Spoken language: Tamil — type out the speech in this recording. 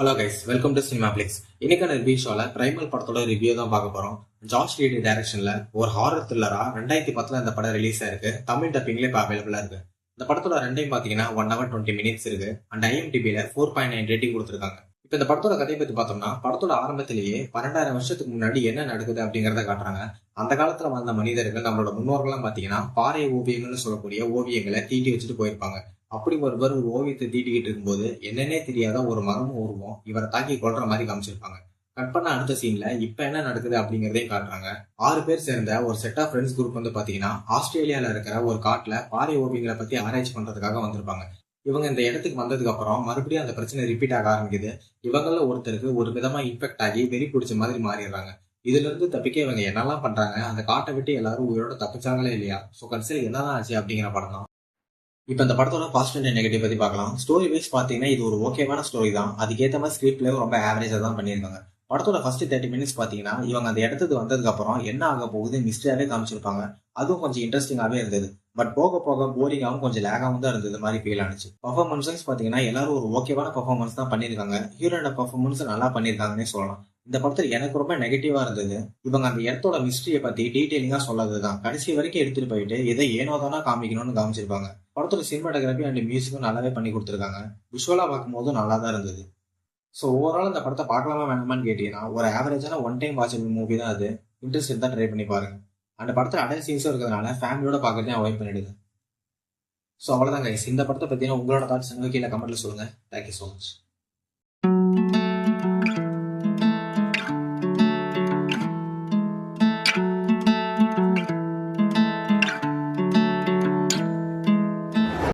Hello guys welcome to cinema flicks இன்னைக்கான ரிவ்யூ ஷோல பிரைமல் படத்தோட ரிவ்யூ தான் பார்க்க போறோம். ஜார்ஜ் ரீடி டைரக்ஷன்ல ஒரு ஹாரர் த்ரில்லரா ரெண்டாயிரத்தி பத்துல இந்த படம் ரிலீஸ் ஆயிருக்கு. தமிழ் டப்பிங்ல இப்போ அவைலபிளா இருக்கு. இந்த படத்தோட ரெண்டையும் பாத்தீங்கன்னா ஒன் ஹவர் டுவெண்ட்டி மினிட்ஸ் இருக்கு. அண்ட் ஐஎம்டிபியில் ஃபோர் பாயிண்ட் நைன் ரேட்டிங் கொடுத்துருக்காங்க. இப்போ இந்த படத்தோட கதையை பத்தி பார்த்தோம்னா படத்தோட ஆரம்பத்திலேயே பன்னெண்டாயிரம் வருஷத்துக்கு முன்னாடி என்ன நடக்குது அப்படிங்கறத காட்டுறாங்க. அந்த காலத்துல வாழ்ந்த மனிதர்கள் நம்மளோட முன்னோர்கள்லாம் பாத்தீங்கன்னா பாறை ஓவியங்கள்னு சொல்லக்கூடிய ஓவியங்களை தீட்டி வச்சுட்டு போயிருப்பாங்க. அப்படி ஒருவர் ஒரு ஓவியத்தை தீட்டிக்கிட்டு இருக்கும்போது என்னன்னே தெரியாத ஒரு மரமும் உருவம் இவரை தாக்கி கொள்ற மாதிரி காமிச்சிருப்பாங்க. கட் பண்ண அடுத்த சீன்ல இப்ப என்ன நடக்குது அப்படிங்கறதையும் காட்டுறாங்க. ஆறு பேர் சேர்ந்த ஒரு செட் ஆஃப் ஃப்ரெண்ட்ஸ் குரூப் வந்து பாத்தீங்கன்னா ஆஸ்திரேலியால இருக்கிற ஒரு காட்டுல பாறை ஓவியங்களை பத்தி ஆராய்ச்சி பண்றதுக்காக வந்திருப்பாங்க. இவங்க இந்த இடத்துக்கு வந்ததுக்கு அப்புறம் மறுபடியும் அந்த பிரச்சனை ரிப்பீட் ஆக ஆரம்பிக்குது. இவங்கள ஒருத்தருக்கு ஒரு விதமா இன்ஃபெக்ட் ஆகி வெறி பிடிச்ச மாதிரி மாறிடுறாங்க. இதுல இருந்து தப்பிக்க இவங்க என்னெல்லாம் பண்றாங்க? அந்த காட்டை விட்டு எல்லாரும் உயிரோட தப்பிச்சாங்களே இல்லையா? சோ கடைசியில் என்னதான் ஆச்சு அப்படிங்கிற படம் தான். இப்போ இந்த படத்தோட பாசிட்டிவ் அண்ட் நெகட்டிவ் பத்தி பார்க்கலாம். ஸ்டோரி வைஸ் பார்த்தீங்கன்னா இது ஒரு ஓகேவான ஸ்டோரி தான். அதுக்கேற்ற மாதிரி ஸ்கிரிப்ட்ல ரொம்ப ஆவரேஜாக தான் பண்ணியிருக்காங்க. படத்தோட ஃபர்ஸ்ட் தேர்ட்டி மினிட்ஸ் பார்த்தீங்கன்னா இவங்க அந்த இடத்துக்கு வந்ததுக்கு அப்புறம் என்ன ஆக போகுது மிஸ்டரியாவே காமிச்சிருப்பாங்க. அதுவும் கொஞ்சம் இன்ட்ரெஸ்டிங்காகவே இருந்தது. பட் போக போக போரிங்காகவும் கொஞ்சம் லேகாகவும் தான் இருந்தது மாதிரி ஃபீல் ஆனிச்சு. பர்ஃபார்மன்ஸ் பார்த்தீங்கன்னா எல்லாரும் ஒரு ஓகேவான பர்ஃபார்மன்ஸ் தான் பண்ணியிருக்காங்க. ஹீரோட பர்ஃபார்மன்ஸ் நல்லா பண்ணியிருக்காங்கன்னே சொல்லலாம். இந்த படத்தில் எனக்கு ரொம்ப நெகட்டிவா இருந்தது. இவங்க அந்த இடத்தோட மிஸ்ட்ரியை பத்தி டீட்டெயிலிங்கா சொல்லாததுதான். கடைசி வரைக்கும் எடுத்துட்டு போயிட்டு எதை ஏனோ தானா காமிக்கணும்னு காமிச்சிருப்பாங்க. படத்தோட சினிமாட்டோகிராஃபி அண்ட் மியூசிக்கும் நல்லாவே பண்ணி கொடுத்துருக்காங்க. விஷுவலா பார்க்கும்போது நல்லா தான் இருந்தது. ஸோ ஓவரால் இந்த படத்தை பார்க்கலாமா வேணாமான்னு கேட்டீங்கன்னா ஒரு ஆவரேஜான ஒன் டைம் வாட்சபிள் மூவி தான் அது. இன்ட்ரெஸ்ட் இருந்தால் ட்ரை பண்ணி பாருங்க. அந்த படத்தில் அடல் சீன்ஸும் இருக்கிறதுனால ஃபேமிலியோட பார்க்கறதே அவாய்ட் பண்ணிடுது ஸோ அவ்வளோதான் கைஸ் இந்த படத்தை பற்றினா உங்களோட தாட்ஸ் கீழே கமெண்ட்ல சொல்லுங்க. Thank you so much